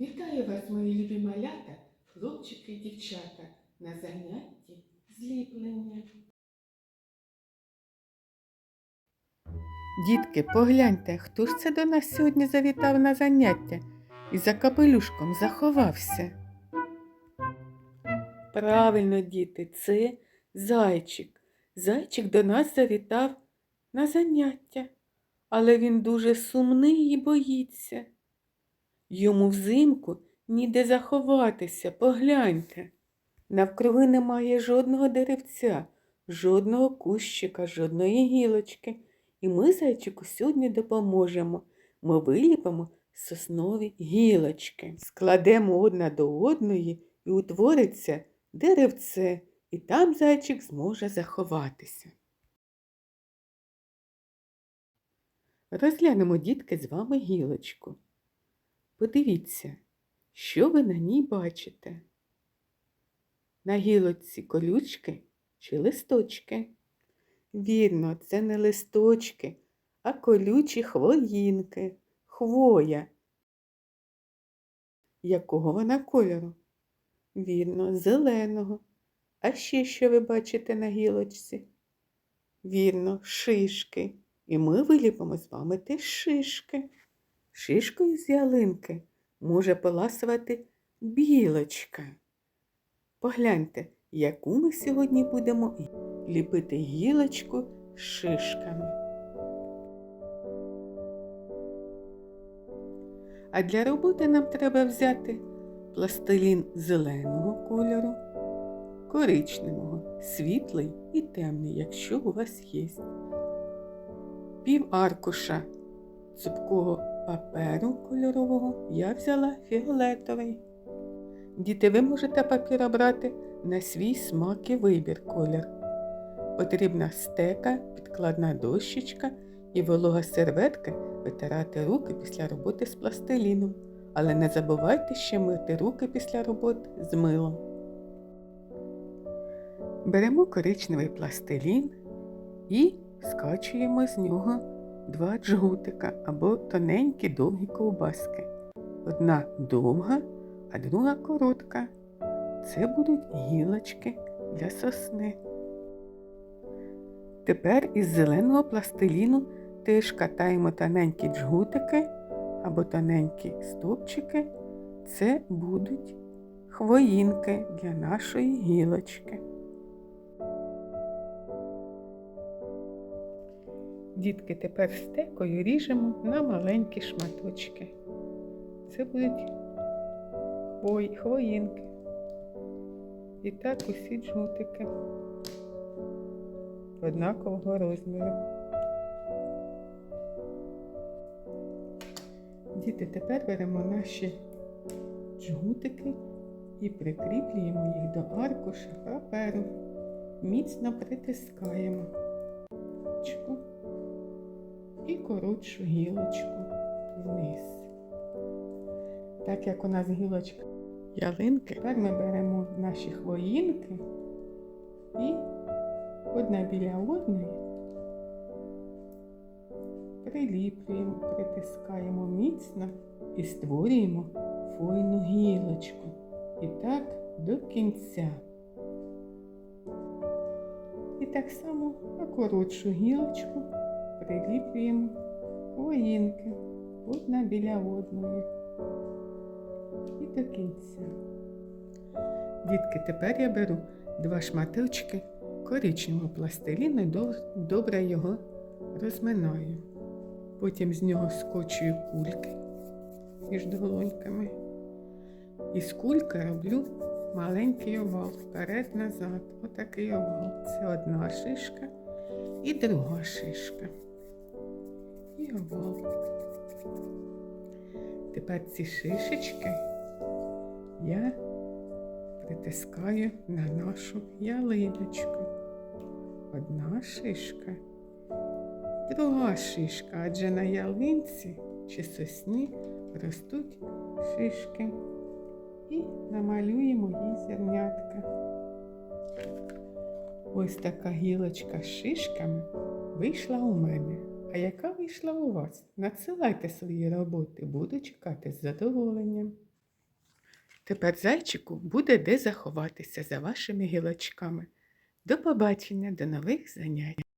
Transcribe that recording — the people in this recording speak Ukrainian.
Вітаю вас, мої любі малята, хлопчики і дівчата, на занятті зліплення. Дітки, погляньте, хто ж це до нас сьогодні завітав на заняття і за капелюшком заховався. Правильно, діти, це зайчик. Зайчик до нас завітав на заняття, але він дуже сумний і боїться. Йому взимку ніде заховатися, погляньте. Навкруги немає жодного деревця, жодного кущика, жодної гілочки. І ми зайчику сьогодні допоможемо. Ми виліпимо соснові гілочки, складемо одна до одної і утвориться деревце, і там зайчик зможе заховатися. Розглянемо, дітки, з вами гілочку. Подивіться, що ви на ній бачите? На гілочці колючки чи листочки? Вірно, це не листочки, а колючі хвоїнки, хвоя. Якого вона кольору? Вірно, зеленого. А ще що ви бачите на гілочці? Вірно, шишки. І ми виліпимо з вами теж шишки. Шишкою з ялинки може поласувати білочка. Погляньте, яку ми сьогодні будемо ліпити гілочку з шишками. А для роботи нам треба взяти пластилін зеленого кольору, коричневого, світлий і темний, якщо у вас є. Пів аркуша цупкого паперу кольорового я взяла фіолетовий. Діти, ви можете папір обрати на свій смак і вибір колір. Потрібна стека, підкладна дощечка і волога серветка витирати руки після роботи з пластиліном. Але не забувайте ще мити руки після роботи з милом. Беремо коричневий пластилін і скачуємо з нього два джгутика або тоненькі довгі ковбаски. Одна довга, а друга коротка. Це будуть гілочки для сосни. Тепер із зеленого пластиліну теж катаємо тоненькі джгутики або тоненькі стовпчики. Це будуть хвоїнки для нашої гілочки. Дітки тепер стекою ріжемо на маленькі шматочки. Це будуть хвої, хвоїнки. І так усі джгутики однакового розміру. Діти, тепер беремо наші джгутики і прикріплюємо їх до аркуша паперу. Міцно притискаємо Чку. І коротшу гілочку вниз. Так як у нас гілочка ялинки, тепер ми беремо наші хвоїнки і одна біля одної приліплюємо, притискаємо міцно і створюємо фойну гілочку. І так до кінця. І так само на коротшу гілочку приліплюємо хвоїнки одна біля одної. І до кінця. Дітки, тепер я беру два шматочки коричневого пластиліну і добре його розминаю. Потім з нього скочую кульки між долоньками. І з кульки роблю маленький овал вперед-назад. Отакий овал. Це одна шишка і друга шишка. І овал. Тепер ці шишечки я притискаю на нашу ялиночку. Одна шишка, друга шишка, адже на ялинці чи сосні ростуть шишки. І намалюємо їй зернятка. Ось така гілочка з шишками вийшла у мене. А яка вийшла у вас? Надсилайте свої роботи, буду чекати з задоволенням. Тепер зайчику буде де заховатися за вашими гілочками. До побачення, до нових занять!